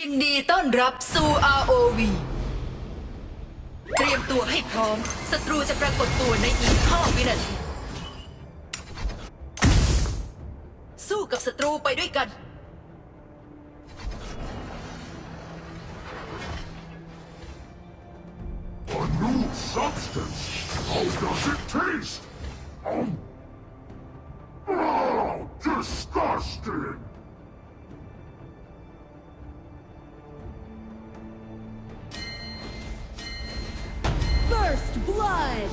ยินดีต้อนรับสู่ ROV เตรียมตัวให้พร้อม ศัตรูจะปรากฏตัวในอีก 5 วินาที สู้กับศัตรูไปด้วยกัน A new substance. How does it taste? Um. Oh, disgusting. First blood!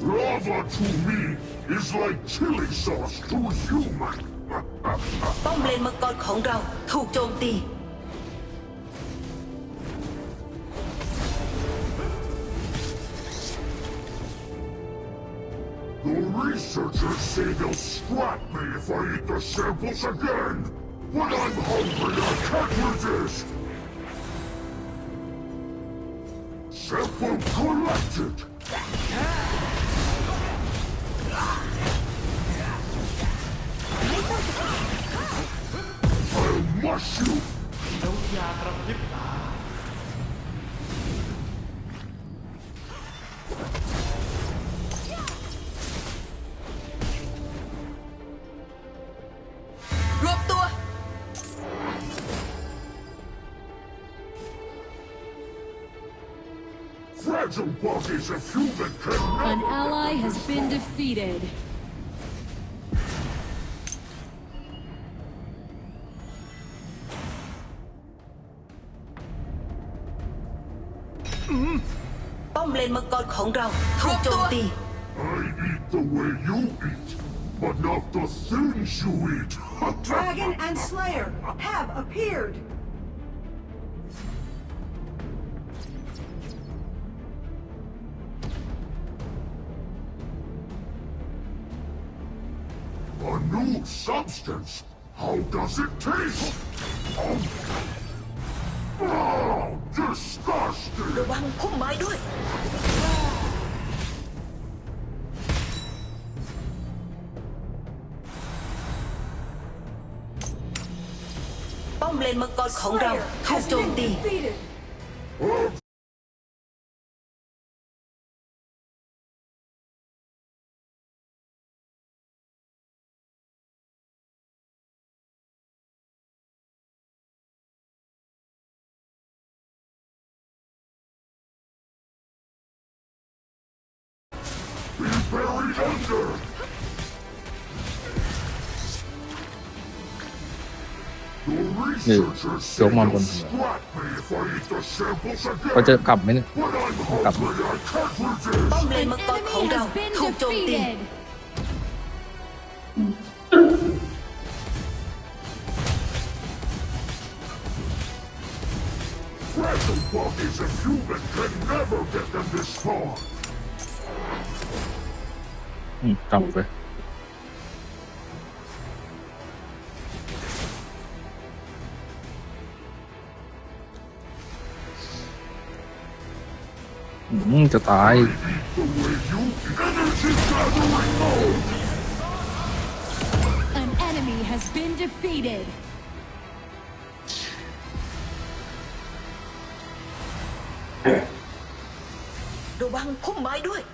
Lava to me is like chili sauce to human. ป้อมเลนมังกรของเราถูกโจมตี The researchers say they'll scrap me if I eat the samples again. But I'm hungry, I can't resist. Collected. I'll mush you. Fragile bodies of human can An never ally has been defeated. Mm. ป้อมเลนมังกรของเราถูกโจมตี I eat the way you eat, but not the things you eat. Dragon and Slayer have appeared. A new substance? How does it taste? Um. Oh, disgusting! ระวังพุ่มไม้ด้วย ป้อมเลนมังกรของเรา Slayer ถูก has โจม been ตี defeated. Buried under! The researchers say Yok mu they'll bunu? scrap me if I eat the samples เขาจะ again. กลับไหมเนี่ย But I'm Cặp. hungry, I can't ป้อม resist. เลนมังกรของ Enemy เรา has been ถูกโจมตี defeated. Fragile bodies of human can never get them this far. Way you eat. Energy gathering mode! An enemy has been defeated. ระวังพุ่มไม้ด้วย A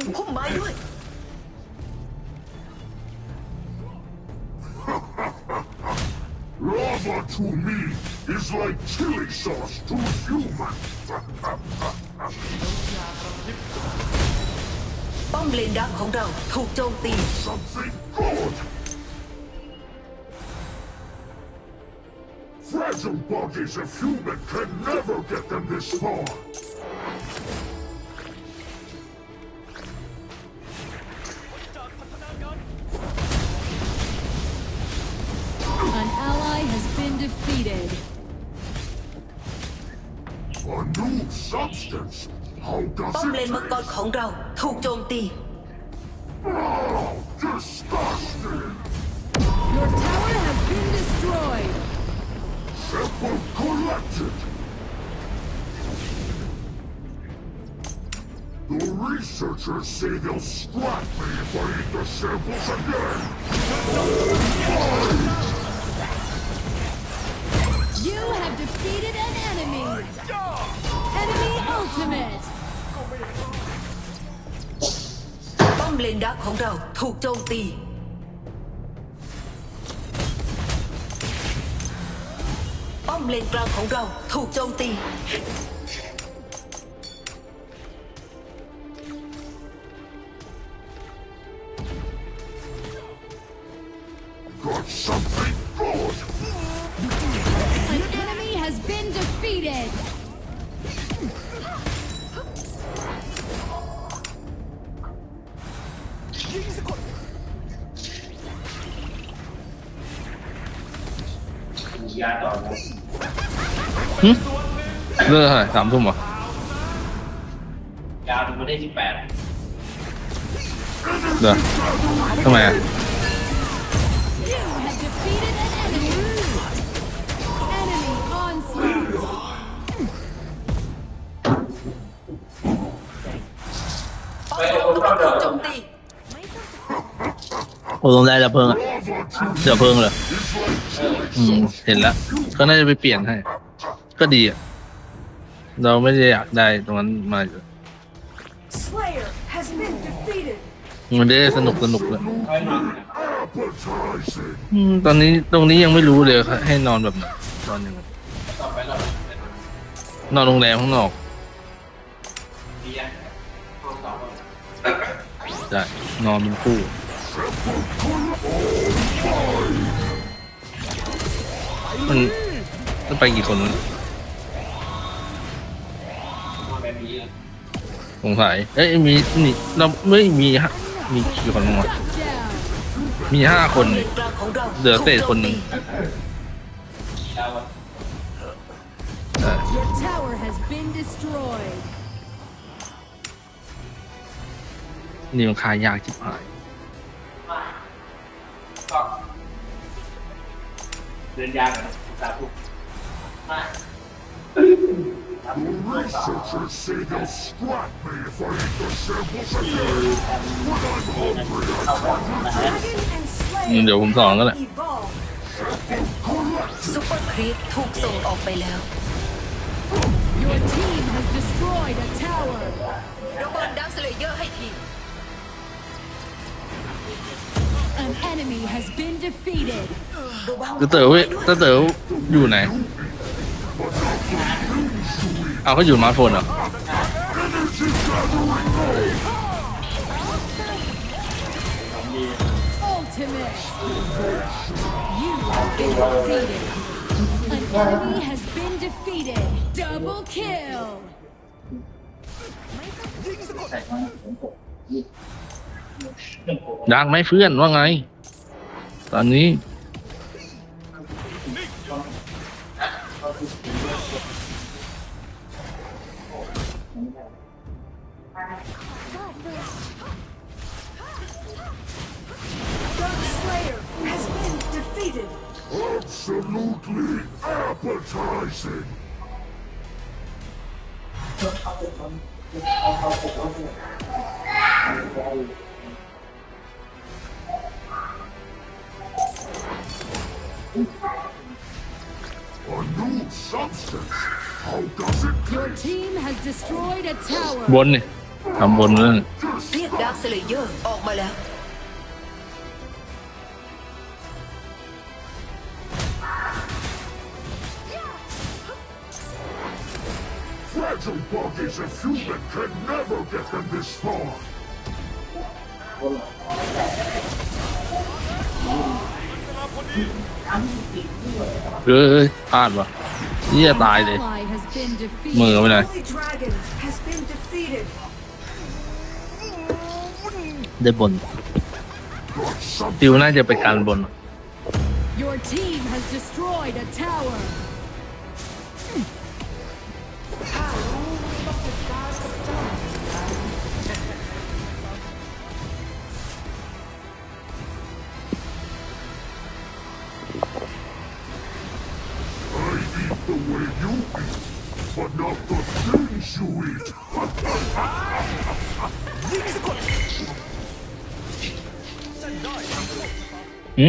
ระวังพุ่มไม้ด้วย Lava to me is like chili sauce to human. ป้อมเลนดักของเราถูกโจมตี Something good. Fragile bodies of human can never get them this far. An ally has been defeated. A new substance? How ป้อ does มเลน it มังกร taste? ของเราถูกโจมตี Oh, disgusting! Your tower has been destroyed. Sample collected! The researchers say they'll scrap me if I eat the samples again! You have defeated an enemy. Enemy ultimate. ป้อมเลนดักของเราถูกโจมตี ป้อมเลนกลางของเราถูกโจมตี ยาต่อนะเลิกเท่าไหร่สามทุ่มเหรอยาวถึงประเทศที่แปดเดี๋ยวทำไมอะ You have defeated an enemy. Enemy onslaught. ป้อมเรากำลังถูกโจมตีโอ้ตรงได้ดับเพลิงอะ Lava เดี๋ยวเพลิงเลย is like อืมเห็นแล้วก็น่าจะไปเปลี่ยนให้ ก็ดีอะ เราไม่ได้อยากได้ตรงนั้นมาอยู่ Slayer has been defeated. มันได้สนุกสนุกเลยค่อยนอน appetizing! อืมตอนนี้ตรงนี้ยังไม่รู้เลยให้นอนแบบไหนนอนยังไงต่อไปเรานอนโรงแรมข้างนอกเบียร์ห้องต่อใช่นอนเป็นคู่ มันมันไปกี่คนวะนอนแบบนี้สงสัยเอ้ยมีนี่เราไม่มีฮะมีกี่คนบ้งวะมีห้าคนเลนกลางของเหลือเศษคนหนึ่งใช่ Your tower has been destroyed. นี่มันคายากจิบหาย เดินยากนะสาธุมา The researchers say they'll scrap me if I eat the samples again! When I'm hungry, I Dragon and อืม Slayer เดี๋ยวผมสอนก็แหละ evolve. ซุปเปอร์ครีปถูกส่งออกไปแล้ว Your team has destroyed a tower. ระเบิดดักสเลเยอร์ให้ทีม An enemy has been defeated. ตาเต๋อเว้ยตาเต๋ออยู่ไหน เอาเขาอยู่สมาร์ทโฟนเหรอ Ultimate. You have been defeated. An enemy has been defeated. Double kill. ดังไหมเพื่อนว่าไง ตอนนี้ absolutely appetizing! A new substance? How does it Your taste? team has destroyed a บ tower. นนี่ทำบนนั่น เรียกดักสเลเยอร์ออกมาแล้ว Fragile bodies of human can never get them this far! เอ้ยพลาดวะเยี่ย An ตายเลย ally has been มือ defeated. ไปไหน Holy Dragon has been defeated. ได้บน Got something ติวน่าจะไปการบน Got Your team has destroyed a tower. I หื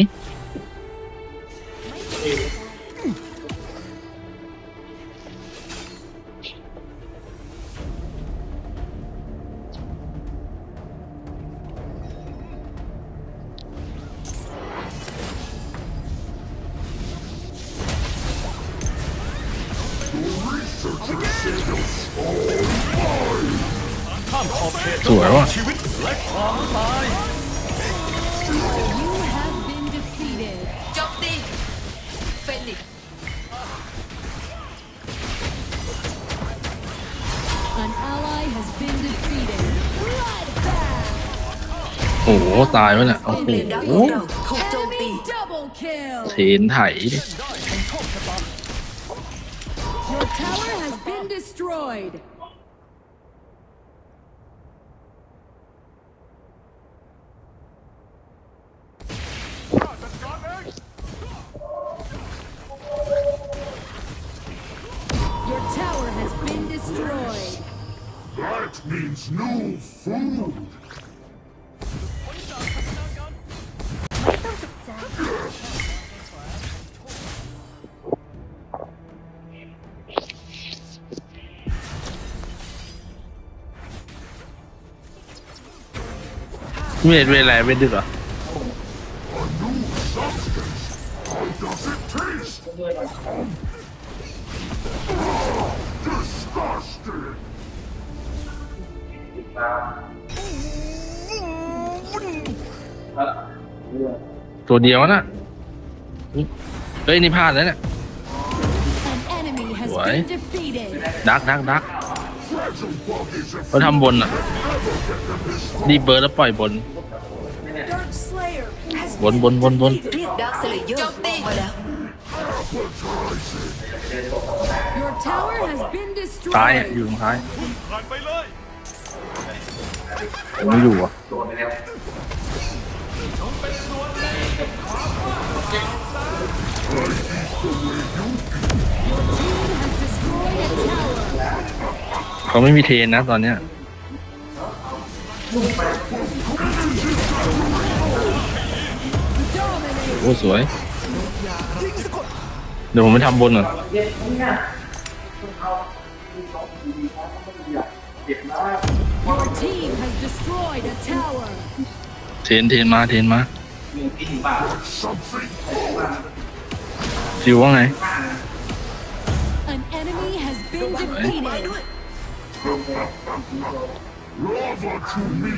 โอ้โหตายวะเนี่ยโอ้ป้อมโหเลนดักของเร เวทเวทอะไรเวทดึกเหรอ A new substance. How does it taste? Disgusting. ตัวเดียวน่ะเฮ้ยนี่พลาดแล้วเนี่ย An enemy has What? been defeated. ดักดักดัก Fragile bodies have เขาทำบนอะดีเบิร์ดแล้วปล่อยบน บนบนบนบนเรียกดักสเลเยอร์มาแล้ว Your tower has been ท้ายอะ destroyed. อยู่ตรงท้ายผมไม่อยู่อะ เขาไม่มีเทนนะตอนเนี้ยโอ้สวย เดี๋ยวผมไปทำบนก่อนเทนเทนมาเทนมาจิวว่าไง lava to me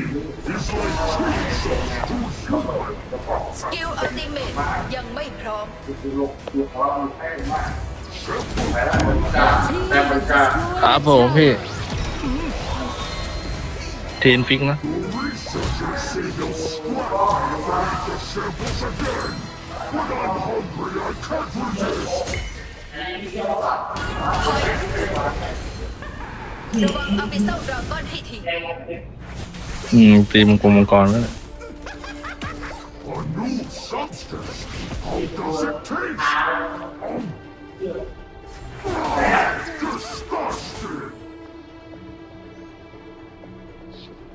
is like chainsaws to human. สกิลอัลติเมตยังไม่พร้อม Team has destroyed ครับผมพี่ เทรนฟิกนะ Researchers say they'll squat me if I eat the samples again. When I'm hungry, I can't resist. ระวังเอาไปเศร้าดราก้อนให้ทีอืมตีมังกรมังกรแล้วเนี่ย A new substance. How does it taste? Disgusting.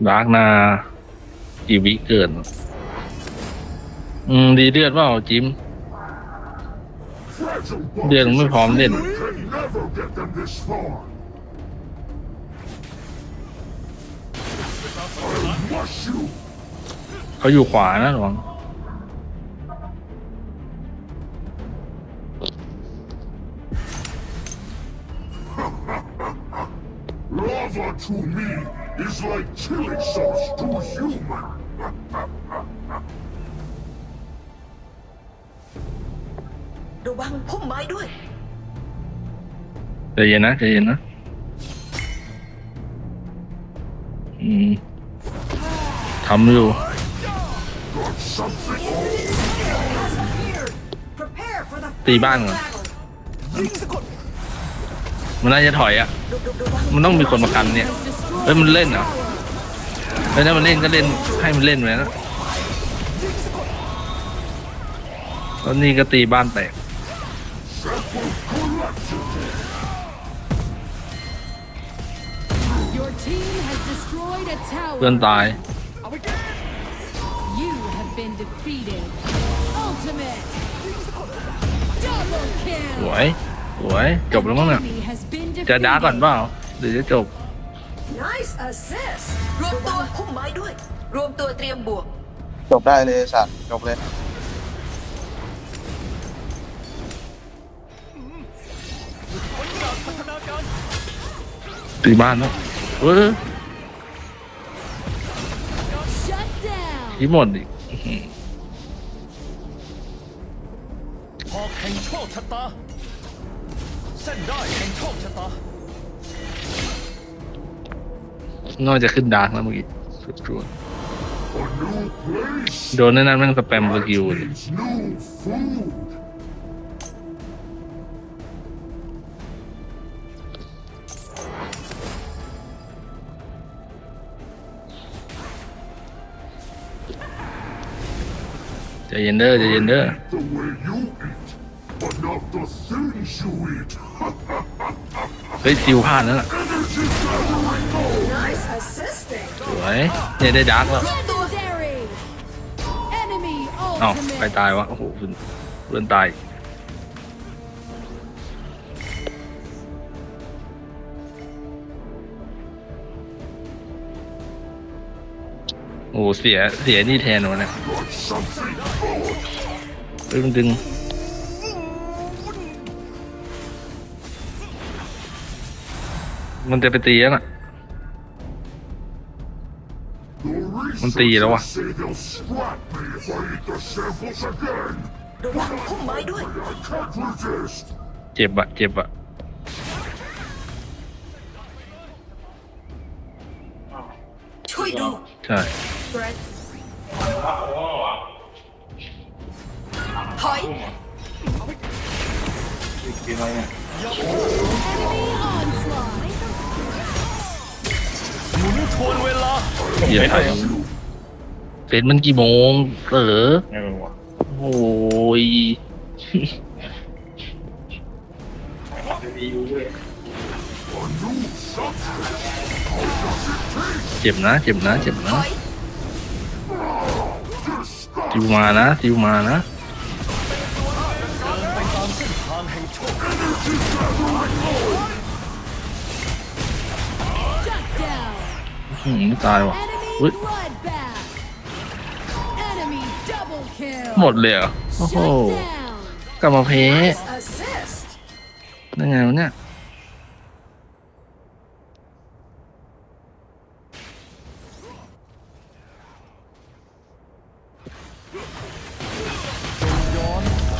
ดาร์กนาอีวิเกิน อืม ดีเลือดเปล่าจิม Fragile เดือนไม่พร้อมเล่น can never get them this far. เขาอยู่ขวานะระวัง Lava to me is like chili sauce to human. ระวังพุ่มไม้ด้วย ใจเย็นนะใจเย็นนะ อืม ทำอยู่ Got something? has appeared. ตีบ้านก่อน battle. มันน่าจะถอยอะ มันต้องมีคนมากันเนี่ยเฮ้ยมันเล่นเหรอเฮ้ยถ้ามันเล่นก็เล่นให้มันเล่นไปนะตอนนี้ก็ตีบ้านแตก Your team has destroyed a เพื่อน tower. ตาย You have been defeated. Ultimate. Double ส kill. วยสวยจบแล้วมั้งเนี่ย Enemy has been จะด้าก่อน defeated. เปล่าหรือจะจบ Nice assist. รวมตัวพุ่มไม้ด้วย รวมตัวเตรียมบวก จบได้เลยสัตว์จบเลย ตีบ้านแล้วเออ down. ที่หมดอีกอื้อหือหอกแห่งโชคชะตาเส้นได้แห่งโชคชะตาน่าจะขึ้นดาร์กแล้วเมื่อกี้สุด A new place ๆโดนนั่นนั่นแม่งสแปมสกิลเลย means new food. เย็นเด้อใจเย็นเด้อ The way you eat, but not the things you eat. เฮ้ยซิวพลาดแล้วน่ะ Nice assisting. สวยเนี่ยได้ดาร์กแล้ว Legendary. Enemy เอ้าใคร ultimate. ตายวะ โอ้โหเพื่อนเพื่อนตาย อ้โหเสียเสียนี่แทนวะเนี่ย Got something good. เฮ้ยมันดึงมันจะไปตีแล้วน่ะ The Con tì gì đâu à? researchers say they'll scrap me if I eat the samples again. ระวังพุ่มไม้ด้วย I can't resist. เจ็บอะเจ็บอะช่วยดู ใช่ Enemy onslaught. หมุนทวนเวลาเหยียบไทยเสร็จมันกี่โมงเออโอ้ยเจ็บนะเจ็บนะเจ็บถนะอยติวมานะติวมานะ อืมไม่ตายว่ะ Enemy อุ๊ย bloodbath. Enemy double kill. หมดเลยเหรอโอ้โห Shut down. กลับมาเพ Nice assist. ได้ไงวะเนี่ย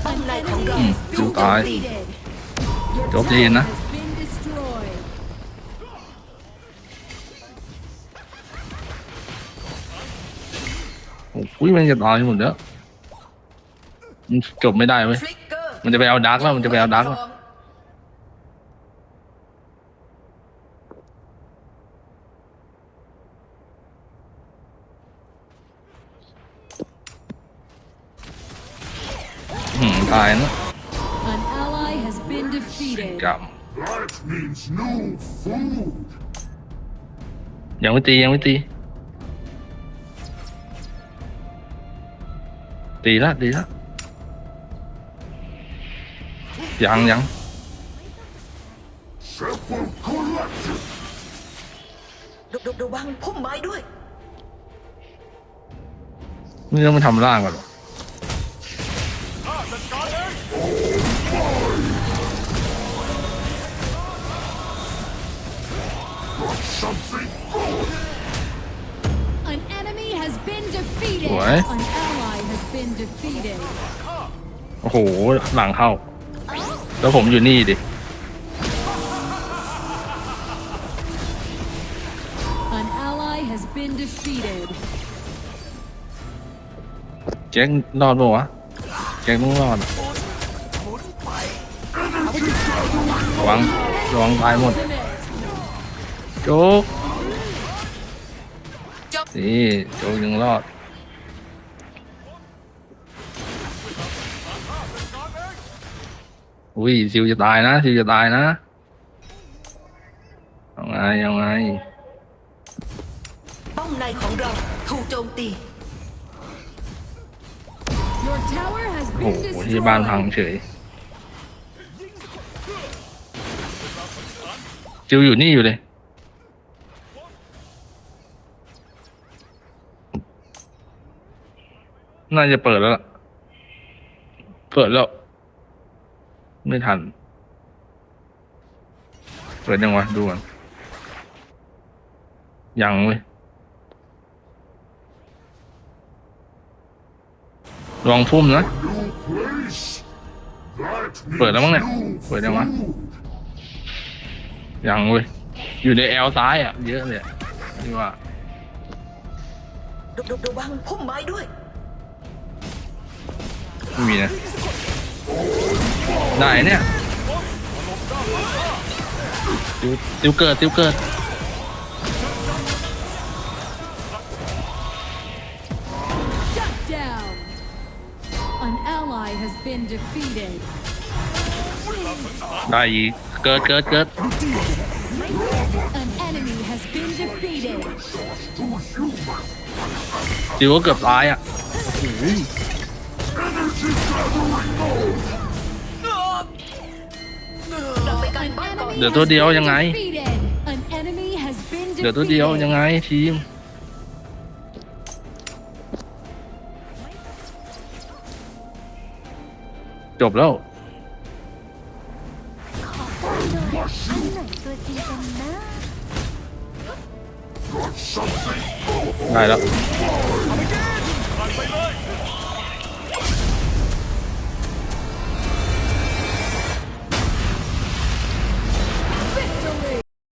An enemy không has Chúng been ta- defeated. อ้ยมันจะตายหมดแล้วมันจบไม่ได้เว้ยฟลิกเกอร์มันจะไปเอาดาร์กแล้ว มันจะไปเอาดาร์กแล้วอืมตายนะ An ally has been defeated. กรรม That means new food. ยังไม่ตียังไม่ตี ตีละตีละยังยัง Sample collected. ระระวังพุ่มไม้ด้วยนี่ต้องไปทำร่างก่อนเหรอ Something good. An enemy has been defeated. What? An ally has been defeated. โอ้โห หลังเข้า แล้วผมอยู่นี่ดิ An ally has been defeated. แจ็ครอดปะวะแจ็คต้องรอดอะระวังระวังตายหมด โจ๊กจบนี่โจ๊กยังรอด อุ้ยซิวจะตายนะซิวจะตายนะเอาไงเอาไงป้อมในของเราถูกโจมตี Your tower has โอ้ been โหที่บ้านพัง destroyed. เฉยจิวอยู่นี่อยู่เลย น่าจะเปิดแล้วล่ะ เปิดแล้ว ไม่ทันเปิดยังวะดูก่อนยังเว้ยลองพุ่มนะ New place. That เปิดแล้วมั้งเนี่ย means เปิดยังวะ food. ยังเว้ย อยู่ในแอลซ้ายอะ เยอะเลยอะนี่ว่าระระวังพุ่มไม้ด้วย ไม่มีนะ ได้เนี่ยติวติวเกิดติวเกิด Shut down. An ally has been defeated. ได้อีกเกิดเกิดเกิด An enemy has been defeated. ติวก็เกือบตายอะ เหลือตัวเดียวยังไง เหลือตัวเดียวยังไงทีม จบแล้วได้แล้ว